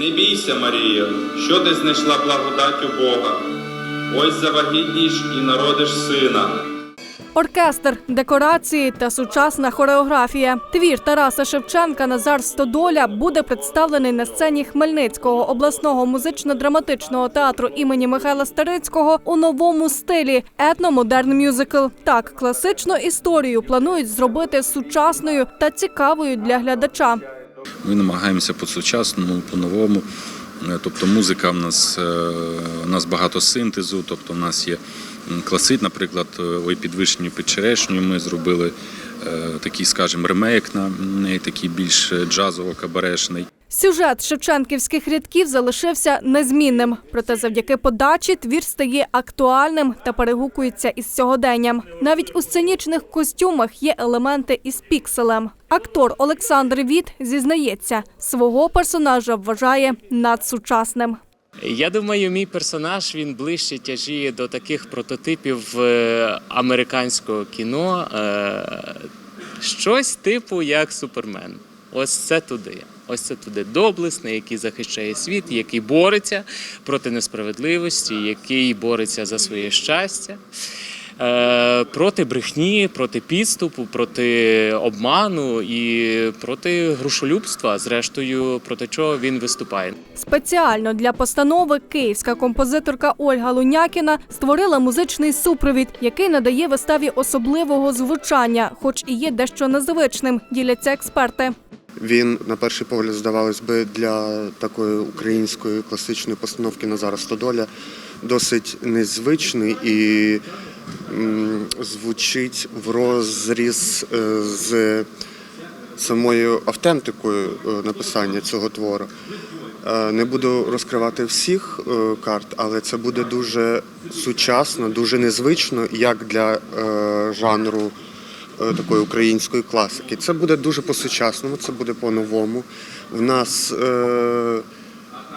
Не бійся, Марія, що ти знайшла благодать у Бога. Ось завагітніш і народиш сина. Оркестр, декорації та сучасна хореографія. Твір Тараса Шевченка Назар Стодоля буде представлений на сцені Хмельницького обласного музично-драматичного театру імені Михайла Старицького у новому стилі етномодерн мюзикл. Так, класичну історію планують зробити сучасною та цікавою для глядача. Ми намагаємося по-сучасному, по-новому. Е, Тобто музика в нас, е, у нас багато синтезу, тобто в нас є класит, наприклад, е, ой під під черешню ми зробили такий, скажімо, ремейк на неї, такий більш джазово-кабарешний. Сюжет шевченківських рядків залишився незмінним. Проте завдяки подачі твір стає актуальним та перегукується із сьогоденням. Навіть у сценічних костюмах є елементи із пікселем. Актор Олександр Віт зізнається, свого персонажа вважає надсучасним. Я думаю, мій персонаж він ближче тяжіє до таких прототипів е, американського кіно. е, Щось типу як Супермен. Ось це туди. Ось це туди доблесний, який захищає світ, який бореться проти несправедливості, який бореться за своє щастя. Е, Проти брехні, проти підступу, проти обману і проти грошолюбства, зрештою, проти чого він виступає. Спеціально для постанови київська композиторка Ольга Лунякіна створила музичний супровід, який надає виставі особливого звучання, хоч і є дещо незвичним, діляться експерти. Він, на перший погляд, здавалось би, для такої української класичної постановки Назара Стодоля досить незвичний і звучить в розріз е, з самою автентикою е, написання цього твору. Е, Не буду розкривати всіх карт, але це буде дуже сучасно, дуже незвично, як для жанру такої української класики. Це буде дуже по-сучасному, це буде по-новому. В нас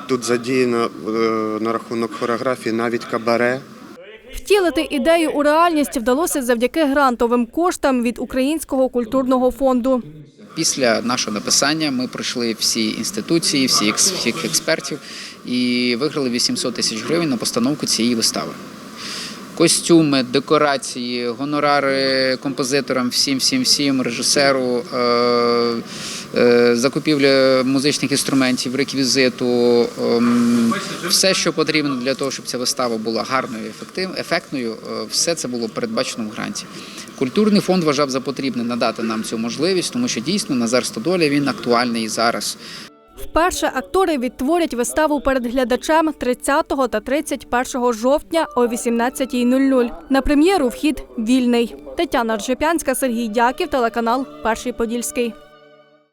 тут задіяно на рахунок хореографії навіть кабаре. Втілити ідею у реальність вдалося завдяки грантовим коштам від Українського культурного фонду. Після нашого написання ми пройшли всі інституції, всі всіх експертів і виграли 800 тисяч гривень на постановку цієї вистави. Костюми, декорації, гонорари композиторам, всім, всім, всім, режисеру, е, е, закупівля музичних інструментів, реквізиту, ем, все, що потрібно для того, щоб ця вистава була гарною, ефектною, е, все це було передбачено в гранті. Культурний фонд вважав за потрібне надати нам цю можливість, тому що дійсно Назар Стодоля він актуальний і зараз. Вперше актори відтворять виставу перед глядачем 30 та 31 жовтня о 18.00. На прем'єру вхід вільний. Тетяна Ржепянська, Сергій Дяків, телеканал Перший Подільський.